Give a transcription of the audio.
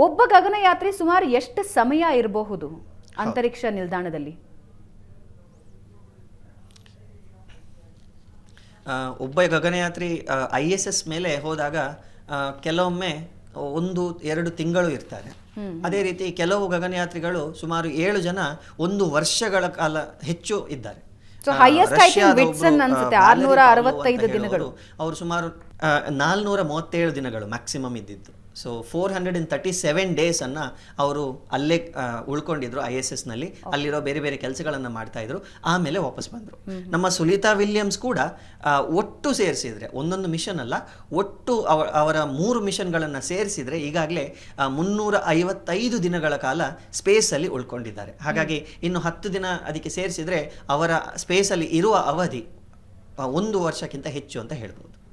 ಒಬ್ಬ ಗಗನಯಾತ್ರಿ ಸುಮಾರು ಎಷ್ಟು ಸಮಯ ಇರಬಹುದು? ಅಂತರಿಕ್ಷ ನಿಲ್ದಾಣದಲ್ಲಿ. ಒಬ್ಬ ಗಗನಯಾತ್ರಿ ಐ ಎಸ್ ಎಸ್ ಮೇಲೆ ಹೋದಾಗ ಕೆಲವೊಮ್ಮೆ ಒಂದು ಎರಡು ತಿಂಗಳು ಇರ್ತಾರೆ. ಅದೇ ರೀತಿ ಕೆಲವು ಗಗನಯಾತ್ರಿಗಳು ಸುಮಾರು ಏಳು ಜನ ಒಂದು ವರ್ಷಗಳ ಕಾಲ ಹೆಚ್ಚು ಇದ್ದಾರೆ. So, ಆ, highest I think ರಷ್ಯಾದ Whitson ಒಬ್ರು, ಆ, ಅನ್ಸುತ್ತೆ, ವ್ಯಾಲೆರಿ 665 ದಿನಗಳು. ಅವರು ಸುಮಾರು ನಾಲ್ನೂರ ಮೂವತ್ತೇಳು ದಿನಗಳು ಮ್ಯಾಕ್ಸಿಮಮ್ ಇದ್ದಿದ್ದು. So four hundred and thirty seven days ಅನ್ನ ಅವರು ಅಲ್ಲೇ ಉಳ್ಕೊಂಡಿದ್ರು ಐ ಎಸ್ ಎಸ್ನಲ್ಲಿ ಅಲ್ಲಿರೋ ಬೇರೆ ಬೇರೆ ಕೆಲಸಗಳನ್ನು ಮಾಡ್ತಾ ಇದ್ರು. ಆಮೇಲೆ ವಾಪಸ್ ಬಂದರು. ನಮ್ಮ ಸುನೀತಾ ವಿಲಿಯಮ್ಸ್ ಕೂಡ ಒಟ್ಟು ಸೇರಿಸಿದರೆ ಒಂದೊಂದು ಮಿಷನ್ ಅಲ್ಲ ಒಟ್ಟು ಅವ ಅವರ ಮೂರು ಮಿಷನ್ಗಳನ್ನು ಸೇರಿಸಿದರೆ ಈಗಾಗಲೇ ಮುನ್ನೂರ ಐವತ್ತೈದು ದಿನಗಳ ಕಾಲ ಸ್ಪೇಸ್ ಅಲ್ಲಿ ಉಳ್ಕೊಂಡಿದ್ದಾರೆ. ಹಾಗಾಗಿ ಇನ್ನು ಹತ್ತು ದಿನ ಅದಕ್ಕೆ ಸೇರಿಸಿದರೆ ಅವರ ಸ್ಪೇಸಲ್ಲಿ ಇರುವ ಅವಧಿ ಒಂದು ವರ್ಷಕ್ಕಿಂತ ಹೆಚ್ಚು ಅಂತ ಹೇಳ್ಬೋದು.